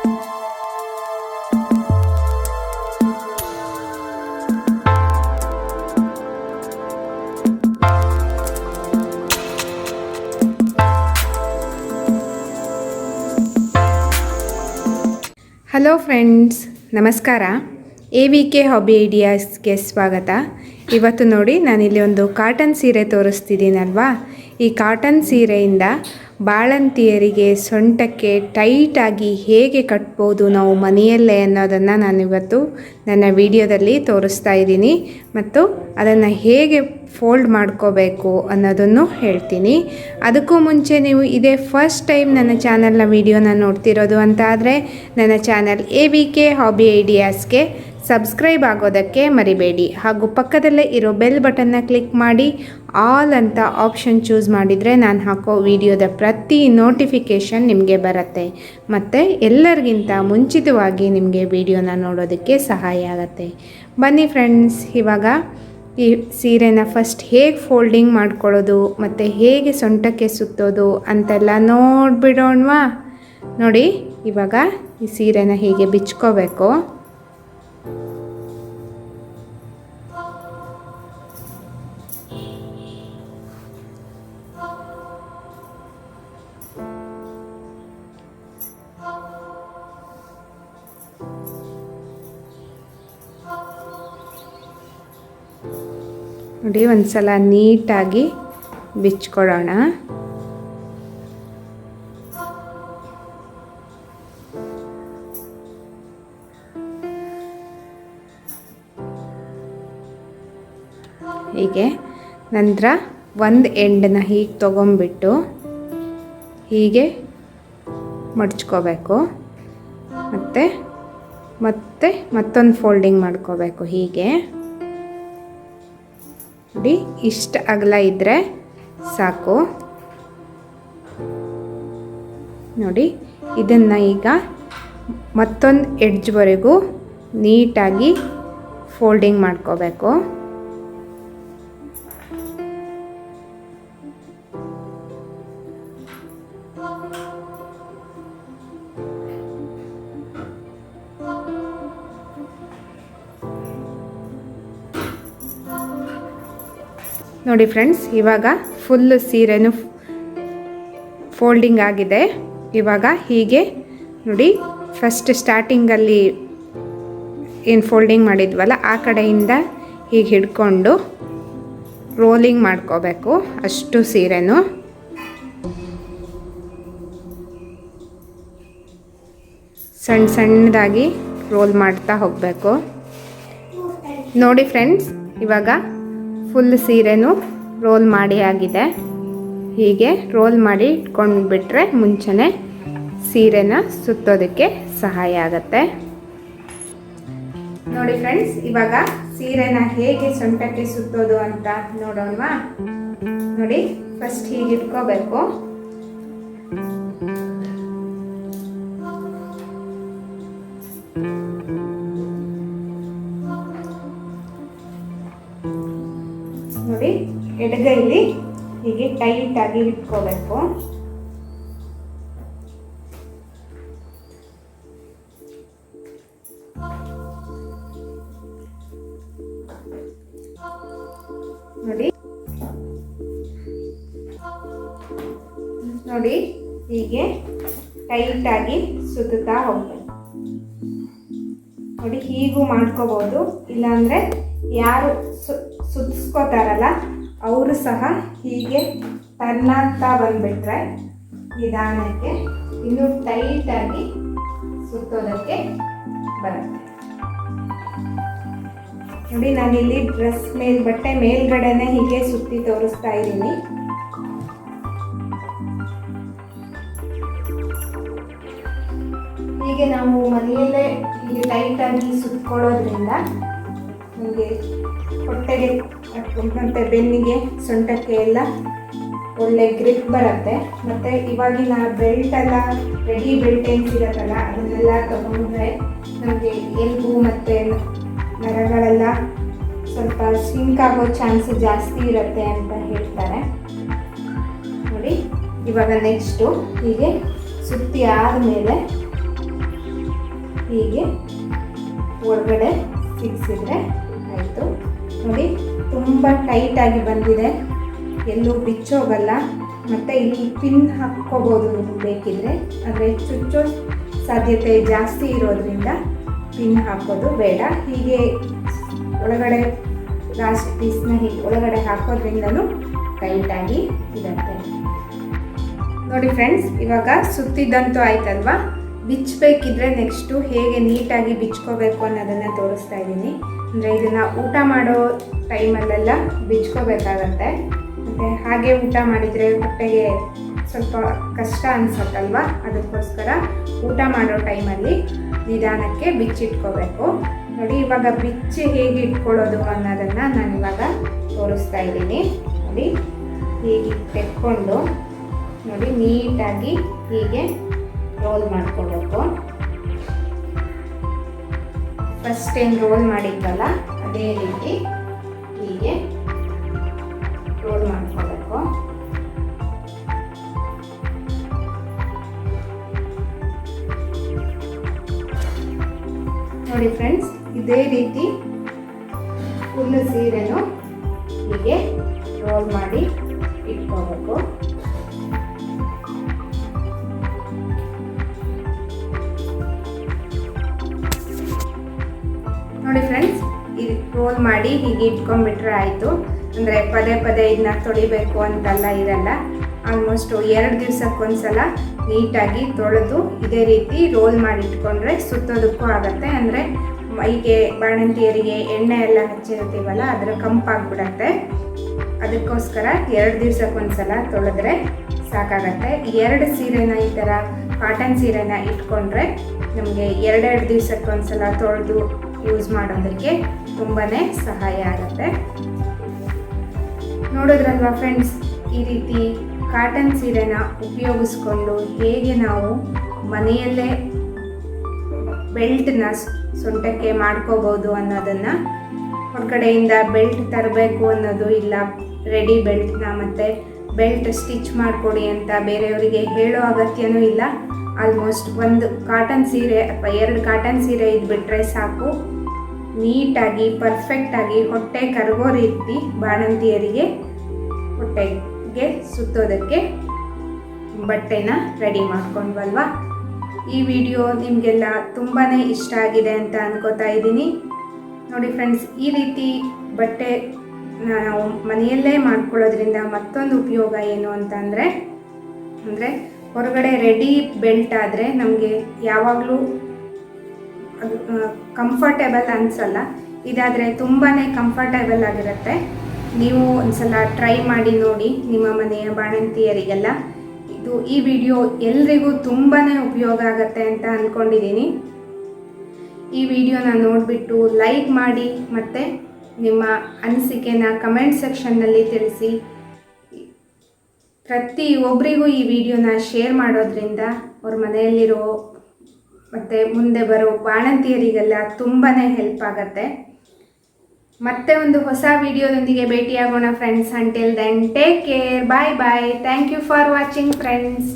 Hello friends ನಮಸ್ಕಾರ. A V K hobby ಐಡಿಯಾಸ್ಗೆ ಸ್ವಾಗತ. ಇವತ್ತು ನೋಡಿ ನಾನಿಲ್ಲಿ ಒಂದು ಕಾಟನ್ ಸೀರೆ ತೋರಿಸ್ತಿದ್ದೀನಲ್ವಾ? ಈ ಕಾಟನ್ ಸೀರೆಯಿಂದ ಬಾಳಂತಿಯರಿಗೆ ಸೊಂಟಕ್ಕೆ ಟೈಟಾಗಿ ಹೇಗೆ ಕಟ್ಬೋದು ನಾವು ಮನೆಯಲ್ಲೇ ಅನ್ನೋದನ್ನು ನಾನಿವತ್ತು ನನ್ನ ವಿಡಿಯೋದಲ್ಲಿ ತೋರಿಸ್ತಾ ಇದ್ದೀನಿ. ಮತ್ತು ಅದನ್ನು ಹೇಗೆ ಫೋಲ್ಡ್ ಮಾಡ್ಕೋಬೇಕು ಅನ್ನೋದನ್ನು ಹೇಳ್ತೀನಿ. ಅದಕ್ಕೂ ಮುಂಚೆ ನೀವು ಇದೇ ಫಸ್ಟ್ ಟೈಮ್ ನನ್ನ ಚಾನಲ್ನ ವಿಡಿಯೋನ ನೋಡ್ತಿರೋದು ಅಂತ ಆದರೆ ನನ್ನ channel A V K hobby ಐಡಿಯಾಸ್ಗೆ subscribe ಆಗೋದಕ್ಕೆ ಮರಿಬೇಡಿ. ಹಾಗೂ ಪಕ್ಕದಲ್ಲೇ ಇರೋ ಬೆಲ್ ಬಟನ್ನ ಕ್ಲಿಕ್ ಮಾಡಿ. ಆಲ್ ಅಂತ ಆಪ್ಷನ್ ಚೂಸ್ ಮಾಡಿದರೆ ನಾನು ಹಾಕೋ ವಿಡಿಯೋದ ಪ್ರತಿ ನೋಟಿಫಿಕೇಷನ್ ನಿಮಗೆ ಬರುತ್ತೆ. ಮತ್ತು ಎಲ್ಲರಿಗಿಂತ ಮುಂಚಿತವಾಗಿ ನಿಮಗೆ ವಿಡಿಯೋನ ನೋಡೋದಕ್ಕೆ ಸಹಾಯ ಆಗುತ್ತೆ. ಬನ್ನಿ ಫ್ರೆಂಡ್ಸ್, ಇವಾಗ ಈ ಸೀರೆನ ಫಸ್ಟ್ ಹೇಗೆ ಫೋಲ್ಡಿಂಗ್ ಮಾಡ್ಕೊಳ್ಳೋದು, ಮತ್ತು ಹೇಗೆ ಸೊಂಟಕ್ಕೆ ಸುತ್ತೋದು ಅಂತೆಲ್ಲ ನೋಡಿಬಿಡೋಣವಾ? ನೋಡಿ, ಇವಾಗ ಈ ಸೀರೆನ ಹೀಗೆ ಬಿಚ್ಕೋಬೇಕು. ನೋಡಿ ಒಂದು ಸಲ ನೀಟಾಗಿ ಬಿಚ್ಕೊಡೋಣ ಹೀಗೆ ನಂತರ ಒಂದು ಎಂಡನ್ನ ಹೀಗೆ ತೊಗೊಂಬಿಟ್ಟು ಹೀಗೆ ಮಡ್ಚ್ಕೋಬೇಕು. ಮತ್ತು, ಮತ್ತೆ ಮತ್ತೊಂದು ಫೋಲ್ಡಿಂಗ್ ಮಾಡ್ಕೋಬೇಕು ಹೀಗೆ. ನೋಡಿ ಇಷ್ಟು ಅಗಲ ಇದ್ದರೆ ಸಾಕು. ನೋಡಿ ಇದನ್ನು ಈಗ ಮತ್ತೊಂದು ಎಡ್ಜ್ವರೆಗೂ ನೀಟಾಗಿ ಫೋಲ್ಡಿಂಗ್ ಮಾಡ್ಕೋಬೇಕು. ನೋಡಿ ಫ್ರೆಂಡ್ಸ್, ಇವಾಗ ಫುಲ್ ಸೀರೆನೂ ಫೋಲ್ಡಿಂಗ್ ಆಗಿದೆ. ಇವಾಗ ಹೀಗೆ ನೋಡಿ ಫಸ್ಟ್ ಸ್ಟಾರ್ಟಿಂಗಲ್ಲಿ ಏನು ಫೋಲ್ಡಿಂಗ್ ಮಾಡಿದ್ವಲ್ಲ, ಆ ಕಡೆಯಿಂದ ಹೀಗೆ ಹಿಡ್ಕೊಂಡು ರೋಲಿಂಗ್ ಮಾಡ್ಕೋಬೇಕು ಅಷ್ಟು ಸೀರೆನೂ. ಸಣ್ಣ ಸಣ್ಣದಾಗಿ ರೋಲ್ ಮಾಡ್ತಾ ಹೋಗಬೇಕು. ನೋಡಿ ಫ್ರೆಂಡ್ಸ್, ಇವಾಗ ಫುಲ್ ಸೀರೆನೂ ರೋಲ್ ಮಾಡಿ ಆಗಿದೆ. ಹೀಗೆ ರೋಲ್ ಮಾಡಿ ಇಟ್ಕೊಂಡ್ಬಿಟ್ರೆ ಮುಂಚೆನೆ ಸೀರೆನ ಸುತ್ತೋದಕ್ಕೆ ಸಹಾಯ ಆಗುತ್ತೆ. ನೋಡಿ ಫ್ರೆಂಡ್ಸ್, ಇವಾಗ ಸೀರೆನ ಹೇಗೆ ಸೊಂಟಕ್ಕೆ ಸುತ್ತೋದು ಅಂತ ನೋಡೋಣವಾ? ನೋಡಿ ಫಸ್ಟ್ ಹೀಗೆ ಇಟ್ಕೋಬೇಕು ನೋಡಿ ಎಡಗೈಲಿ ಹೀಗೆ ಟೈಟಾಗಿ ಇಟ್ಕೋಬೇಕು. ನೋಡಿ. ನೋಡಿ ಹೀಗೆ ಟೈಟಾಗಿ ಸುತ್ತಾ ಹೋಗ್ಬೇಕು. ನೋಡಿ, ಹೀಗೂ ಮಾಡ್ಕೋಬೋದು. ಇಲ್ಲಾಂದರೆ ಯಾರು ಸು, ಸುತ್ತಿಸ್ಕೋತಾರಲ್ಲ, ಅವರು ಸಹ ಹೀಗೆ ಟರ್ನ್ ಆಗ್ತಾ ಬಂದುಬಿಟ್ರೆ ನಿಧಾನಕ್ಕೆ ಇನ್ನೂ ಟೈಟಾಗಿ ಸುತ್ತೋದಕ್ಕೆ ಬರುತ್ತೆ. ನೋಡಿ, ನಾನಿಲ್ಲಿ ಡ್ರೆಸ್ ಮೇಲ್, ಬಟ್ಟೆ ಮೇಲ್ಗಡೆನೆ ಹೀಗೆ ಸುತ್ತಿ ತೋರಿಸ್ತಾ ಇದ್ದೀನಿ. ಹೀಗೆ ನಾವು ಮನೆಯಲ್ಲೇ ಟೈಟಾಗಿ ಸುತ್ಕೊಳ್ಳೋದ್ರಿಂದ ನಿಮಗೆ ಹೊಟ್ಟೆಗೆ ಮತ್ತು ಬೆನ್ನಿಗೆ ಸೊಂಟಕ್ಕೆ ಎಲ್ಲ ಒಳ್ಳೆ ಗ್ರಿಪ್ ಬರುತ್ತೆ. ಮತ್ತು ಇವಾಗಿನ ಬೆಲ್ಟೆಲ್ಲ ರೆಡಿ ಬೆಲ್ಟ್ ಏನು ಅದನ್ನೆಲ್ಲ ತಗೊಂಡ್ರೆ ನಮಗೆ ಎಲ್ಬು ಮತ್ತು ನರಗಳೆಲ್ಲ ಸ್ವಲ್ಪ ಸಿಂಕ್ ಆಗೋ ಚಾನ್ಸ್ ಜಾಸ್ತಿ ಇರುತ್ತೆ ಅಂತ ಹೇಳ್ತಾರೆ. ನೋಡಿ, ಇವಾಗ ನೆಕ್ಸ್ಟು ಹೀಗೆ ಸುತ್ತಿ ಆದಮೇಲೆ ಹೀಗೆ ಒಳಗಡೆ ಸಿಕ್ಸಿದ್ರೆ ಆಯಿತು. ನೋಡಿ, ತುಂಬ ಟೈಟಾಗಿ ಬಂದಿದೆ. ಎಲ್ಲೂ ಬಿಚ್ಚೋಗಲ್ಲ. ಮತ್ತು ಇಲ್ಲಿ ಪಿನ್ ಹಾಕ್ಕೋಬೋದು ನಿಮ್ಗೆ ಬೇಕಿದ್ರೆ. ಆದರೆ ಚುಚ್ಚೋ ಸಾಧ್ಯತೆ ಜಾಸ್ತಿ ಇರೋದ್ರಿಂದ ಪಿನ್ ಹಾಕೋದು ಬೇಡ. ಹೀಗೆ ಒಳಗಡೆ ಲಾಸ್ಟ್ ಪೀಸ್ನ ಹೀಗೆ ಒಳಗಡೆ ಹಾಕೋದ್ರಿಂದನೂ ಟೈಟಾಗಿ ಇರುತ್ತೆ. ನೋಡಿ ಫ್ರೆಂಡ್ಸ್ ಇವಾಗ ಸುತ್ತಿದ್ದಂತೂ ಆಯ್ತಲ್ವಾ? ಬಿಚ್ಚಬೇಕಿದ್ರೆ ನೆಕ್ಸ್ಟು ಹೇಗೆ ನೀಟಾಗಿ ಬಿಚ್ಕೋಬೇಕು ಅನ್ನೋದನ್ನು ತೋರಿಸ್ತಾ ಇದ್ದೀನಿ. ಅಂದರೆ ಇದನ್ನು ಊಟ ಮಾಡೋ ಟೈಮಲ್ಲೆಲ್ಲ ಬಿಚ್ಕೋಬೇಕಾಗತ್ತೆ. ಮತ್ತು ಹಾಗೆ ಊಟ ಮಾಡಿದರೆ ಹೊಟ್ಟೆಗೆ ಸ್ವಲ್ಪ ಕಷ್ಟ ಅನಿಸುತ್ತಲ್ವ? ಅದಕ್ಕೋಸ್ಕರ ಊಟ ಮಾಡೋ ಟೈಮಲ್ಲಿ ನಿಧಾನಕ್ಕೆ ಬಿಚ್ಚಿಟ್ಕೋಬೇಕು. ನೋಡಿ, ಇವಾಗ ಬಿಚ್ಚಿ ಹೇಗೆ ಇಟ್ಕೊಳ್ಳೋದು ಅನ್ನೋದನ್ನು ನಾನು ಇವಾಗ ತೋರಿಸ್ತಾ ಇದ್ದೀನಿ. ನೋಡಿ, ಹೀಗೆ ತೆಕ್ಕೊಂಡು ನೋಡಿ, ನೀಟಾಗಿ ಹೀಗೆ ರೋಲ್ ಮಾಡ್ಕೊಬೇಕು. ಫಸ್ಟ್ ಏನು ರೋಲ್ ಮಾಡಿದ್ವಲ್ಲ, ಅದೇ ರೀತಿ ಹೀಗೆ ರೋಲ್ ಮಾಡ್ಕೋಬೇಕು. ನೋಡಿ ಫ್ರೆಂಡ್ಸ್ ಇದೇ ರೀತಿ ಫುಲ್ ಸೀರೆನು ಹೀಗೆ ರೋಲ್ ಮಾಡಿ ಇಟ್ಕೋಬೇಕು. ನೋಡಿ ಫ್ರೆಂಡ್ಸ್ ಇದು ರೋಲ್ ಮಾಡಿ ಹೀಗೆ ಇಟ್ಕೊಂಡ್ಬಿಟ್ರೆ ಆಯಿತು. ಅಂದರೆ ಪದೇ ಪದೇ ಇದನ್ನ ತೊಳಿಬೇಕು ಅಂತೆಲ್ಲ ಇರಲ್ಲ ಆಲ್ಮೋಸ್ಟು ಎರಡು ದಿವ್ಸಕ್ಕೊಂದ್ಸಲ ನೀಟಾಗಿ ತೊಳೆದು ಇದೇ ರೀತಿ ರೋಲ್ ಮಾಡಿ ಇಟ್ಕೊಂಡ್ರೆ ಸುತ್ತೋದಕ್ಕೂ ಆಗುತ್ತೆ. ಅಂದರೆ ಮೈಗೆ ಬಾಣಂತಿಯರಿಗೆ ಎಣ್ಣೆ ಎಲ್ಲ ಹಚ್ಚಿರ್ತೀವಲ್ಲ, ಅದರ ಕಂಪಾಗ್ಬಿಡತ್ತೆ. ಅದಕ್ಕೋಸ್ಕರ ಎರಡು ದಿವ್ಸಕ್ಕೊಂದ್ಸಲ ತೊಳೆದ್ರೆ ಸಾಕಾಗತ್ತೆ. ಎರಡು ಸೀರೆನ ಈ ಥರ ಕಾಟನ್ ಸೀರೆನ ಇಟ್ಕೊಂಡ್ರೆ ನಮಗೆ ಎರಡೆರಡು ದಿವಸಕ್ಕೊಂದ್ಸಲ ತೊಳೆದು ಯೂಸ್ ಮಾಡೋದಕ್ಕೆ ತುಂಬಾ ಸಹಾಯ ಆಗುತ್ತೆ. ನೋಡಿದ್ರಲ್ವಾ ಫ್ರೆಂಡ್ಸ್, ಈ ರೀತಿ ಕಾಟನ್ ಸೀರೆನ ಉಪಯೋಗಿಸ್ಕೊಂಡು ಹೇಗೆ ನಾವು ಮನೆಯಲ್ಲೇ ಬೆಲ್ಟ್ನ ಸೊಂಟಕ್ಕೆ ಮಾಡ್ಕೋಬೋದು ಅನ್ನೋದನ್ನು ಹೊರಗಡೆಯಿಂದ ಬೆಲ್ಟ್ ತರಬೇಕು ಅನ್ನೋದು ಇಲ್ಲ ರೆಡಿ ಬೆಲ್ಟ್ನ ಮತ್ತು ಬೆಲ್ಟ್ ಸ್ಟಿಚ್ ಮಾಡಿಕೊಡಿ ಅಂತ ಬೇರೆಯವರಿಗೆ ಹೇಳೋ ಅಗತ್ಯನೂ ಇಲ್ಲ. ಆಲ್ಮೋಸ್ಟ್ ಒಂದು ಕಾಟನ್ ಸೀರೆ ಅಥವಾ ಎರಡು ಕಾಟನ್ ಸೀರೆ ಇದ್ಬಿಟ್ರೆ ಸಾಕು. ನೀಟಾಗಿ ಪರ್ಫೆಕ್ಟಾಗಿ ಹೊಟ್ಟೆ ಕರಗೋ ರೀತಿ ಬಾಣಂತಿಯರಿಗೆ ಹೊಟ್ಟೆಗೆ ಸುತ್ತೋದಕ್ಕೆ ಬಟ್ಟೆನ ರೆಡಿ ಮಾಡ್ಕೊಂಡ್ವಲ್ವಾ? ಈ ವಿಡಿಯೋ ನಿಮಗೆಲ್ಲ ತುಂಬಾ ಇಷ್ಟ ಆಗಿದೆ ಅಂತ ಅನ್ಕೋತಾ ಇದ್ದೀನಿ. ನೋಡಿ ಫ್ರೆಂಡ್ಸ್ ಈ ರೀತಿ ಬಟ್ಟೆ ನಾವು ಮನೆಯಲ್ಲೇ ಮಾಡ್ಕೊಳ್ಳೋದ್ರಿಂದ ಮತ್ತೊಂದು ಉಪಯೋಗ ಏನು ಅಂತ ಅಂದರೆ ಹೊರಗಡೆ ರೆಡಿ ಬೆಲ್ಟ್ ಆದರೆ ನಮಗೆ ಯಾವಾಗಲೂ ಕಂಫರ್ಟೇಬಲ್ ಅನಿಸಲ್ಲ. ಇದಾದರೆ ತುಂಬಾ ಕಂಫರ್ಟೇಬಲ್ ಆಗಿರುತ್ತೆ. ನೀವು ಒಂದ್ಸಲ ಟ್ರೈ ಮಾಡಿ ನೋಡಿ ನಿಮ್ಮ ಮನೆಯ ಬಾಣಂತಿಯರಿಗೆಲ್ಲ. ಇದು ಈ ವಿಡಿಯೋ ಎಲ್ರಿಗೂ ತುಂಬಾ ಉಪಯೋಗ ಆಗುತ್ತೆ ಅಂತ ಅಂದ್ಕೊಂಡಿದ್ದೀನಿ ಈ ವಿಡಿಯೋನ ನೋಡಿಬಿಟ್ಟು ಲೈಕ್ ಮಾಡಿ ಮತ್ತು ನಿಮ್ಮ ಅನಿಸಿಕೆನ ಕಮೆಂಟ್ ಸೆಕ್ಷನ್ನಲ್ಲಿ ತಿಳಿಸಿ. ಪ್ರತಿ ಒಬ್ಬರಿಗೂ ಈ ವಿಡಿಯೋನ ಶೇರ್ ಮಾಡೋದ್ರಿಂದ ಅವ್ರ ಮನೆಯಲ್ಲಿರೋ ಮತ್ತು ಮುಂದೆ ಬರೋ ಬಾಣಂತಿಯರಿಗೆಲ್ಲ ತುಂಬಾ ಹೆಲ್ಪ್ ಆಗುತ್ತೆ. ಮತ್ತೆ ಒಂದು ಹೊಸ ವಿಡಿಯೋದೊಂದಿಗೆ ಭೇಟಿಯಾಗೋಣ friends until then take care bye bye thank you for watching friends